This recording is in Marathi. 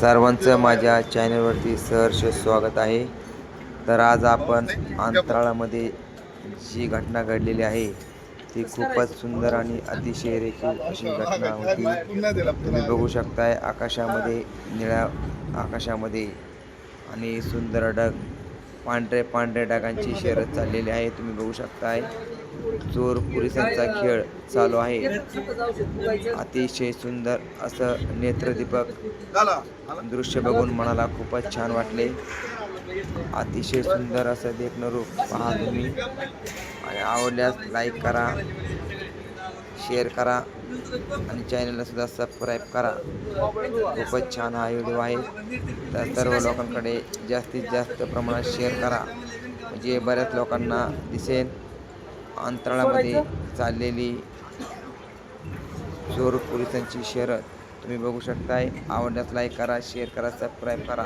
सर्वांचं माझ्या चॅनलवरती सहर्ष स्वागत आहे. तर आज आपण अंतराळामध्ये जी घटना घडलेली आहे ती खूपच सुंदर आणि अतिशय रेखीव अशी घटना होती. तुम्ही बघू शकताय आकाशामध्ये निळ्या आकाशामध्ये आणि सुंदर ढग पांढरे पांढऱ्या ढगांची शर्यत चाललेली आहे. तुम्ही बघू शकताय. चोर पोलिसांचा खेळ चालू आहे. अतिशय सुंदर असं नेत्रदीपक दृश्य बघून मनाला खूपच छान वाटले. अतिशय सुंदर असं देखणं रूप पहा तुम्ही. आणि आवडल्यास लाईक करा शेअर करा आणि चॅनलला सुद्धा सबस्क्राईब करा. खूपच छान हा व्हिडिओ आहे. तर सर्व लोकांकडे जास्तीत जास्त प्रमाणात शेअर करा. म्हणजे बऱ्याच लोकांना दिसेल. अंतराळामध्ये चाललेली चोर पोलिसांची शर्यत. तुम्ही बघू शकताय. आवडल्यास लाईक करा शेअर करा सबस्क्राईब करा.